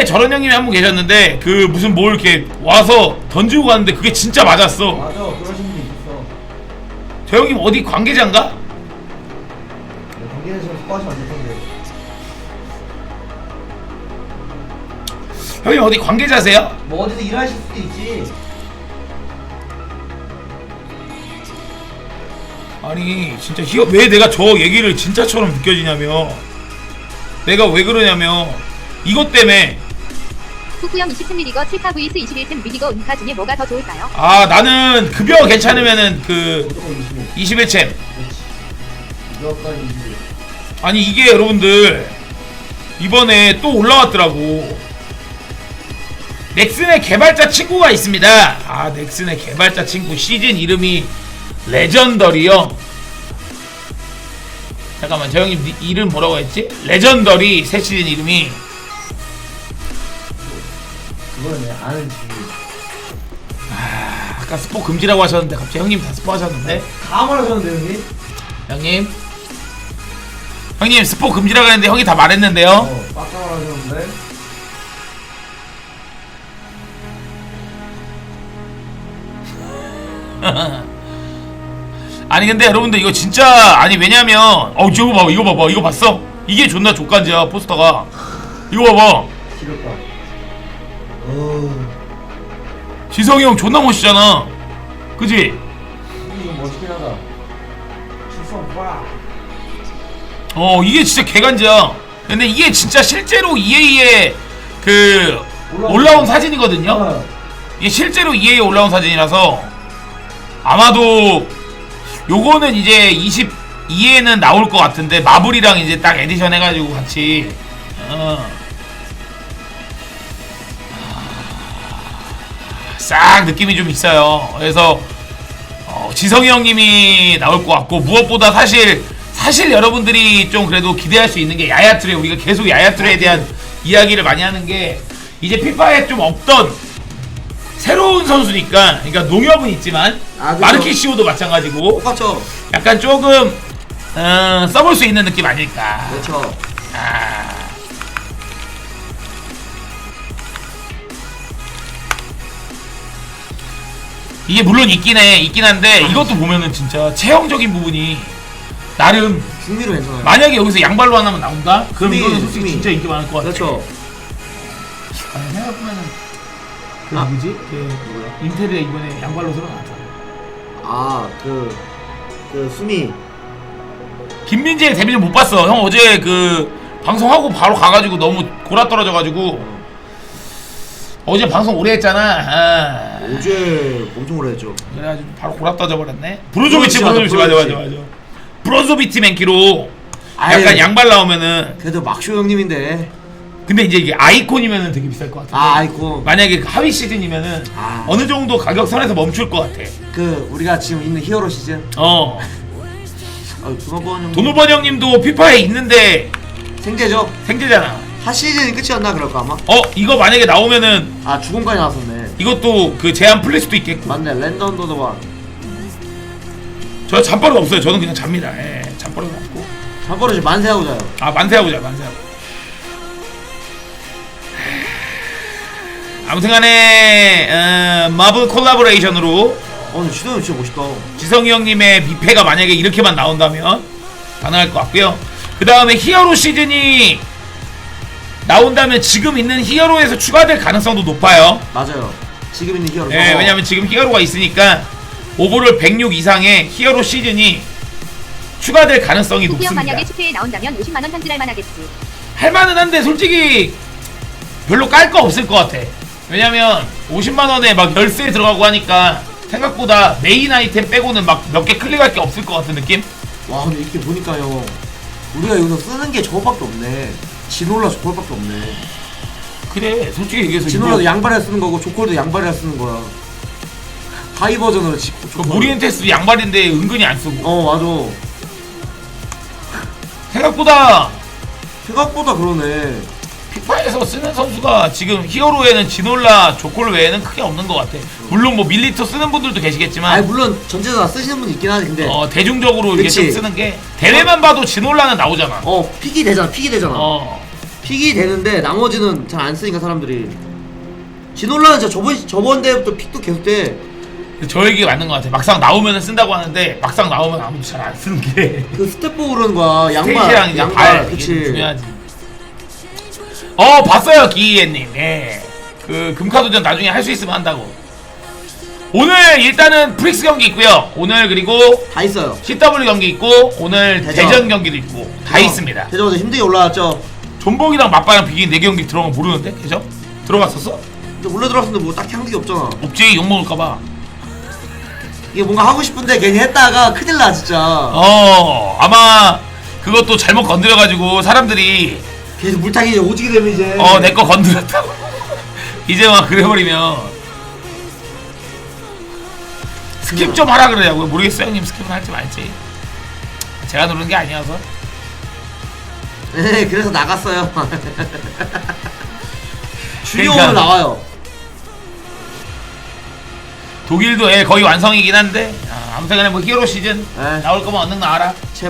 옛날에 저런 형님이 한 분 계셨는데 그 무슨 뭘 이렇게 와서 던지고 갔는데 그게 진짜 맞았어. 맞아 그러신 분이 있었어 저 형님 어디 관계자인가? 관계에서 스쿼시 안 됐던데 형님 어디 관계자세요? 뭐 어디서 일하실 수도 있지 아니 진짜 희어 왜 내가 저 얘기를 진짜처럼 느껴지냐면 내가 왜 그러냐면 이것 때문에 후쿠형 20템 리디거 7카 vs 21템 리디거 은카 중에 뭐가 더 좋을까요? 아 나는 급여 괜찮으면은 그 무조건 21 21챔. 그렇지 무조건 21 아니 이게 여러분들 이번에 또 올라왔더라고. 넥슨의 개발자 친구가 있습니다. 아 넥슨의 개발자 친구 시즌 이름이 레전더리요 잠깐만 저 형님 니- 이름 뭐라고 했지? 레전더리 새 시즌 이름이 그거는 내가 아는 지금 아까 스포 금지라고 하셨는데 갑자기 형님 다 스포 하셨는데? 다 말하셨는데 형님? 형님? 형님 스포 금지라고 했는데 형이 다 말했는데요? 어 빡까 말하셨는데? 아니 근데 여러분들 이거 진짜 아니 왜냐면 어 이거 봐봐 이거 봐봐 이거 봤어? 이게 존나 족간지야 포스터가. 이거 봐봐. 지렸다. 어 지성이 형 존나 멋있잖아. 그지? 이거 멋있긴 하다. 봐. 어 이게 진짜 개간지야. 근데 이게 진짜 실제로 EA의 그 올라온 사진이거든요? 어. 이게 실제로 EA에 올라온 사진이라서 아마도 요거는 이제 22에는 나올 것 같은데 마블이랑 이제 딱 에디션 해가지고 같이. 어. 싹 느낌이 좀 있어요. 그래서 어, 지성이 형님이 나올 것 같고 무엇보다 사실 사실 여러분들이 좀 그래도 기대할 수 있는 게 야야트레 우리가 계속 야야트레에 대한 이야기를 많이 하는 게 이제 피파에 좀 없던 새로운 선수니까 그러니까 농협은 있지만 아, 그죠. 마르키시오도 마찬가지고 똑같죠 약간 조금 어, 써볼 수 있는 느낌 아닐까 그렇죠 아. 이게 물론 있긴 해 있긴 한데 이것도 보면은 진짜 체형적인 부분이 나름 승리로 괜찮아요 만약에 여기서 양발로 하나만 나온다? 그럼 이거는 솔직히 수미. 진짜 인기 많을 것 같아 그렇죠 아니 생각해보면은 그 아. 누구지? 그 누구야? 인텔에 이번에 양발로 새로 나왔잖아 아 그 그 수미 김민재의 데뷔를 못 봤어 형 어제 그 방송하고 바로 가가지고 너무 골아 떨어져가지고 어제 방송 오래 했잖아 아. 어제 엄청 오래 했죠 그래가지고 바로 골아 떨어져 버렸네. 브로조비치 브로조비치, 브로조비치 맞아 맞아. 맞아. 브로조비치 맨키로 아유. 약간 양발 나오면은 그래도 막쇼 형님인데. 근데 이제 이게 아이콘이면은 되게 비쌀 것 같아 아 아이고 만약에 그 하위 시즌이면은 아. 어느 정도 가격 선에서 멈출 것 같아. 그 우리가 지금 있는 히어로 시즌? 어. 아 도노번 형 도노번 형님도 피파에 있는데 생제죠? 생제잖아. 하 시즌이 끝이었나 그럴까 아마? 어 이거 만약에 나오면은 아 죽음까지 나왔었네 이것도 그 제한 풀릴 수도 있겠고. 맞네 랜덤 도노번 저 잠버릇 없어요. 저는 그냥 잡니다. 예 잠버릇 없고. 잠버릇이 만세하고 자요. 아 만세하고 자 만세하고. 아무튼간에 어, 마블 콜라보레이션으로 어 근데 지도형 진짜 멋있다. 지성이 형님의 미패가 만약에 이렇게만 나온다면 가능할 것 같고요. 그 다음에 히어로 시즌이 나온다면 지금 있는 히어로에서 추가될 가능성도 높아요. 맞아요 지금 있는 히어로 네, 왜냐면 지금 히어로가 있으니까 오버롤 106 이상의 히어로 시즌이 추가될 가능성이 높습니다 만약에 축회에 나온다면 50만 원 현질할 만하겠지. 할 만은 한데 솔직히 별로 깔 거 없을 것 같아. 왜냐면 50만 원에 막 열쇠 들어가고 하니까 생각보다 메인 아이템 빼고는 막 몇 개 클릭할 게 없을 것 같은 느낌? 와 근데 이렇게 보니까요 우리가 여기서 쓰는 게 저거밖에 없네 지놀라 저거밖에 없네 그래, 솔직히 얘기해서 이거 양발에 쓰는 거고 조콜도 양발에 쓰는 거야 하이 버전으로 지 그. 모리엔테스 양발인데 은근히 안 쓰고 어 맞아 생각보다 생각보다 그러네 피파에서 쓰는 선수가 지금 히어로에는 지놀라, 조콜 외에는 크게 없는 것 같아. 물론 뭐 밀리터 쓰는 분들도 계시겠지만 아니 물론 전체적으로 다 쓰시는 분 있긴 하지 근데 어, 어, 대중적으로 이게 그치. 좀 쓰는 게 대회만 봐도 지놀라는 나오잖아. 픽이 되잖아 픽이 되잖아 어. 픽이 되는데 나머지는 잘 안 쓰니까 사람들이 진올라는 진짜 저번 저번 대회부터 픽도 계속 돼. 저 얘기 맞는 것 같아. 막상 나오면 쓴다고 하는데 막상 나오면 아무도 잘 안 쓰는 게 그 스텝 보고 그러는 거야. 양발 스테이지랑 이제 발 이게 그치. 중요하지. 어 봤어요 기이애님. 예. 그 금카도전 나중에 할 수 있으면 한다고. 오늘 일단은 프릭스 경기 있고요. 오늘 그리고 다 있어요. CW 경기 있고 오늘 대전. 대전, 경기도 있고 다 있습니다. 대전에서 힘들게 올라왔죠. 존복이랑 맞바랑 비긴 네 경기 들어간 거 모르는데 대전? 들어갔었어? 근데 올라 들어왔는데 뭐 딱히 한 게 없잖아. 없지 욕 먹을까봐. 이게 뭔가 하고 싶은데 괜히 했다가 큰일 나 진짜. 어 아마 그것도 잘못 건드려가지고 사람들이 계속 물타기 오지게 되면 이제. 어 내 거 건드렸다고 이제 막 그래버리면 스킵 좀 하라 그러냐고요 모르겠어요 형님 스킵은 할지 말지 제가 누르는 게 아니어서 네, 그래서 나갔어요. 주요는 그러니까. 나와요. 독일도 예, 거의 완성이긴 한데 아, 아무튼 간에 뭐 히어로 시즌 네. 나올 거면 얼른 나와라